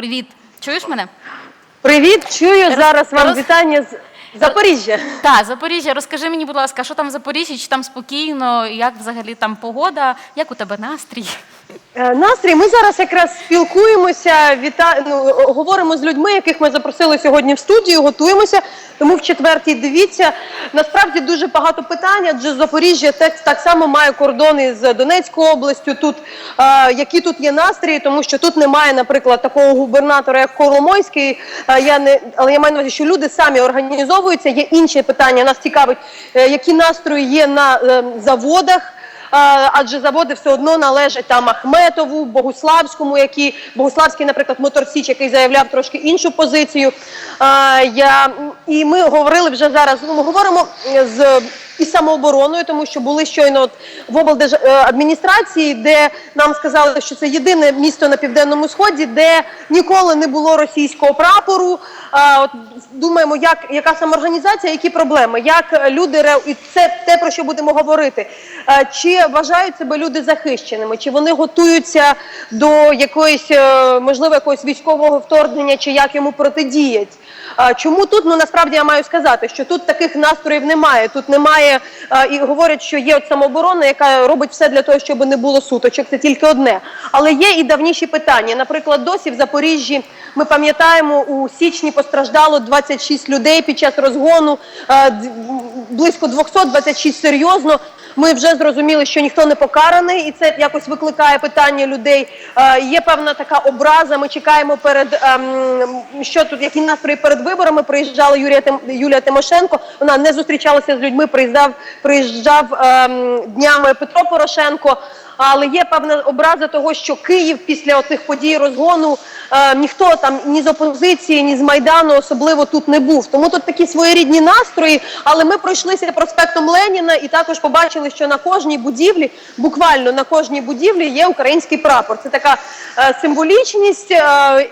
Привіт. Чуєш мене? Привіт, чую зараз вам роз- вітання з Запоріжжя. Так, Запоріжжя. Розкажи мені, будь ласка, що там в Запоріжжі, чи там спокійно, як взагалі там погода, як у тебе настрій? Е, Настрій, ми зараз якраз спілкуємося, віта... ну, говоримо з людьми, яких ми запросили сьогодні в студію, готуємося. Тому в четвертій дивіться. Насправді дуже багато питань, адже Запоріжжя так, так само має кордони з Донецькою областю. Тут е, які тут є настрої, тому що тут немає, наприклад, такого губернатора, як Коломойський. Е, я не але я маю на увазі, що люди самі організовуються. Є інші питання. Нас цікавить, е, які настрої є на е, заводах. А, адже заводи все одно належать там Ахметову, Богуславському, які Богуславський, наприклад, Моторсіч, який заявляв трошки іншу позицію. Я, і ми говорили вже зараз. Ну, ми говоримо з і самообороною, тому що були щойно в облдержадміністрації, де нам сказали, що це єдине місто на південному сході, де ніколи не було російського прапору. От думаємо, як яка самоорганізація, які проблеми, як люди і це те про що будемо говорити. Е, Чи вважають себе люди захищеними, чи вони готуються до якоїсь е, можливо якогось військового вторгнення, чи як йому протидіять? Чому тут? Ну насправді я маю сказати, що тут таких настроїв немає. Тут немає і говорять, що є от самооборона, яка робить все для того, щоб не було суточок. Це тільки одне. Але є і давніші питання. Наприклад, досі в Запоріжжі ми пам'ятаємо, у січні постраждало 26 людей під час розгону, близько 200, 26 серйозно. Ми вже зрозуміли, що ніхто не покараний, і це якось викликає питання людей. Е, є певна така образа. Ми чекаємо перед ем, що тут, які настрої перед виборами. Приїжджала Юрія Тим, Юлія Тимошенко. Вона не зустрічалася з людьми. Приїжджав, приїжджав ем, днями Петро Порошенко. Але є певна образа того, що Київ після тих подій розгону е, ніхто там ні з опозиції, ні з майдану особливо тут не був. Тому тут такі своєрідні настрої. Але ми пройшлися проспектом Леніна і також побачили, що на кожній будівлі, буквально на кожній будівлі, є український прапор. Це така е, символічність. Е,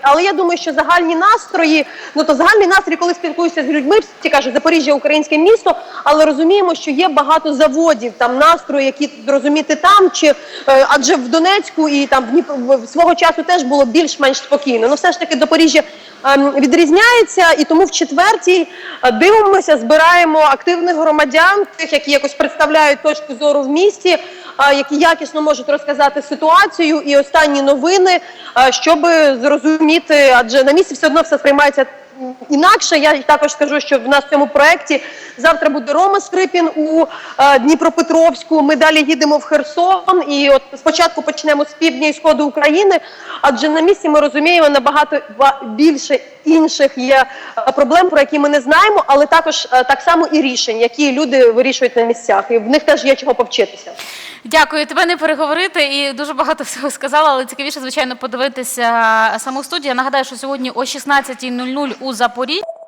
але я думаю, що загальні настрої, ну то загальний настрій, коли спілкуюся з людьми, всі кажуть, Запоріжжя українське місто, але розуміємо, що є багато заводів, там настрої, які зрозуміти там, чи адже в Донецьку і там в Дніпро в- свого часу теж було більш-менш спокійно. Ну все ж таки Запоріжжя ем, відрізняється, і тому в четвертій е, дивимося, збираємо активних громадян, тих, які якось представляють точку зору в місті, е, які якісно можуть розказати ситуацію і останні новини, е, щоб зрозуміти, адже на місці все одно все сприймається інакше. Я також скажу, що в нас в цьому проєкті завтра буде Рома Скрипін у е, Дніпропетровську. Ми далі їдемо в Херсон. І от спочатку почнемо з півдня і сходу України, адже на місці ми розуміємо набагато ба- більше інших є е, проблем, про які ми не знаємо, але також е, так само і рішень, які люди вирішують на місцях. І в них теж є чого повчитися. Дякую, тебе не переговорити і дуже багато всього сказала, але цікавіше, звичайно, подивитися саму студію. Я нагадаю, що сьогодні о 16.00 у Запоріжжі.